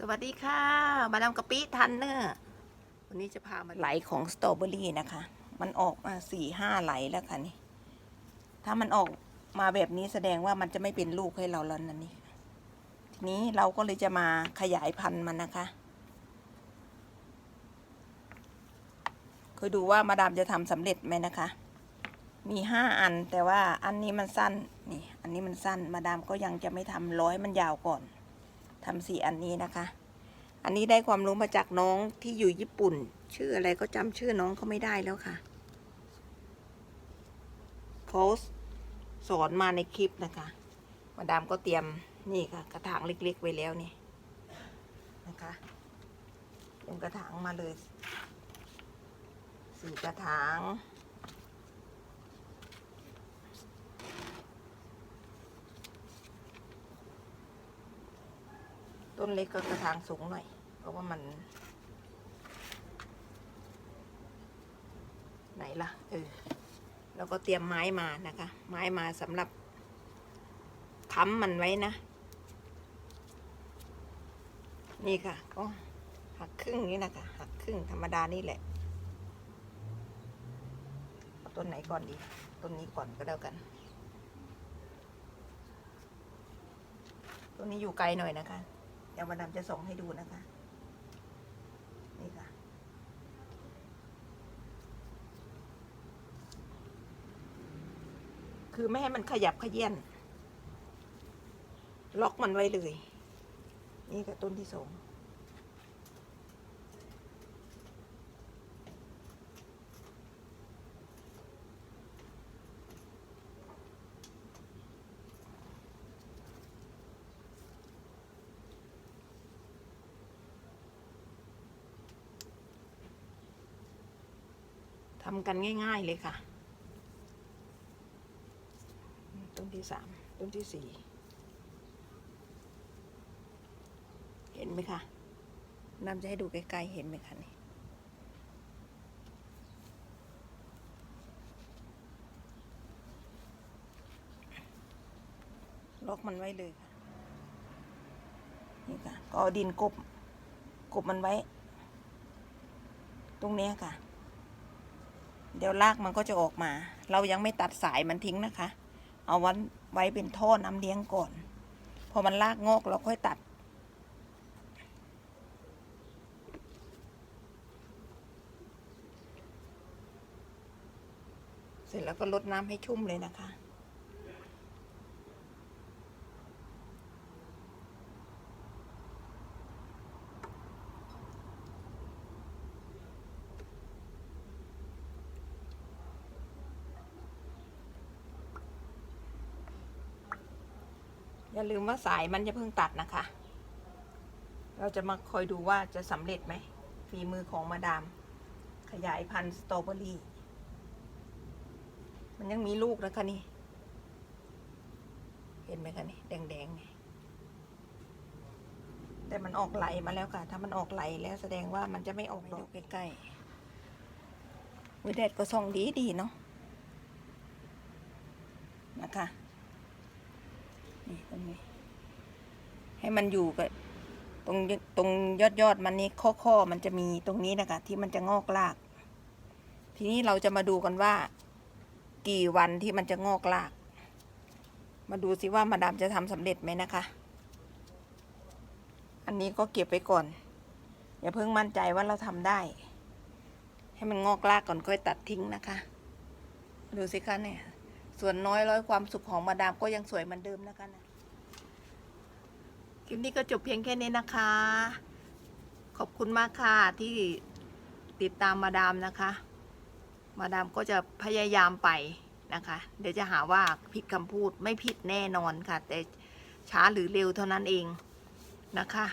สวัสดีค่ะ มาดามกะปิทันเนอร์วันนี้จะพามาไหลของสตรอเบอรี่นะคะ มันออกมาสี่ห้าไหลแล้วค่ะนี่ ถ้ามันออกมาแบบนี้แสดงว่ามันจะไม่เป็นลูกให้เราแล้วนะนี่ ทีนี้เราก็เลยจะมาขยายพันธุ์มันนะคะเคยดูว่ามาดามจะทำสำเร็จไหมนะคะ มีห้าอันแต่ว่าอันนี้มันสั้น นี่ อันนี้มันสั้น มาดามก็ยังจะไม่ทำร้อยมันยาวก่อน ทำสี่อันนี้นะคะ อันนี้ได้ความรู้มาจากน้องที่อยู่ญี่ปุ่น ชื่ออะไรก็จำชื่อน้องเขาไม่ได้แล้วค่ะเขาสอนมาในคลิปนะคะ มาดามก็เตรียมนี่ค่ะ กระถางเล็กๆไว้แล้วนี่นะคะเตรียมกระถางมาเลยสี่กระถาง ต้นเล็กก็กระถางสูงหน่อย เพราะว่ามัน ไหนล่ะ เออ แล้วก็เตรียมไม้มานะคะ ไม้มาสำหรับค้ำมันไว้นะ นี่ค่ะ ก็หักครึ่งนี้นะคะ หักครึ่งธรรมดานี่แหละเอาต้นไหนก่อนดี ต้นนี้ก่อนก็แล้วกันต้นนี้อยู่ไกลหน่อยนะคะ ดี๋ยวมาดามจะส่งให้ดูนะคะ นี่ค่ะ คือไม่ให้มันขยับขยี้นล็อกมันไว้เลย นี่ก็ต้นที่สอง ทำกันง่าย ๆเลยค่ะ ต้นที่สามต้นที่สี่เห็นไหมคะน้ำจะให้ดูใกล้ๆเห็นไหมคะนี่ล็อกมันไว้เลยค่ะ นี่ค่ะ ก็เอาดินกบ กบมันไว้ ตรงนี้ค่ะ เดี๋ยวลากมันก็จะออกมา เรายังไม่ตัดสายมันทิ้งนะคะ เอาวันไว้เป็นท่อน้ำเลี้ยงก่อน พอมันลากงอกเราค่อยตัด เสร็จแล้วก็ลดน้ำให้ชุ่มเลยนะคะ อย่าลืมว่าสายมันจะเพิ่งตัดนะคะ เราจะมาคอยดูว่าจะสำเร็จไหมฝีมือของมาดาม ขยายพันธุ์สตรอเบอรี่ มันยังมีลูกนะคะนี่ เห็นไหมคะนี่แดงๆไงแต่มันออกไหลมาแล้วค่ะ ถ้ามันออกไหลแล้วแสดงว่ามันจะไม่ออกดอกใกล้ๆวิแดดก็ส่องดีดีๆเนาะนะคะ นี่ตรงนี้ ให้มันอยู่กับตรงตรงยอดยอดมันนี่ข้อข้อมันจะมีตรงนี้นะคะที่มันจะงอกราก ทีนี้เราจะมาดูกันว่า กี่วันที่มันจะงอกราก มาดูสิว่ามาดามจะทำสำเร็จไหมนะคะ อันนี้ก็เก็บไว้ก่อน อย่าเพิ่งมั่นใจว่าเราทำได้ ให้มันงอกรากก่อนค่อยตัดทิ้งนะคะ ดูสิคะเนี่ย ส่วนน้อยร้อยความสุขของมาดามก็ยังสวยเหมือนเดิมนะคะนะคลิปนี้ก็จบเพียงแค่นี้นะคะ ขอบคุณมากค่ะที่ติดตามมาดามนะคะ มาดามก็จะพยายามไปนะคะ เดี๋ยวจะหาว่าผิดคำพูดไม่ผิดแน่นอนค่ะ แต่ช้าหรือเร็วเท่านั้นเองนะคะ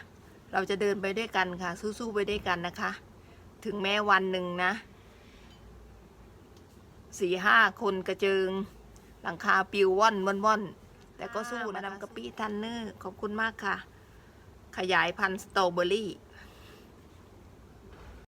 เราจะเดินไปด้วยกันค่ะ สู้ๆไปด้วยกันนะคะ ถึงแม้วันหนึ่งนะสี่ห้าคนกระเจิง หลังคาปิวว่อนว่อนว่อนแต่ก็สู้นะนำกะปิทันเนอร์ขอบคุณมากค่ะ ขยายพันธุ์สตรอเบอรี่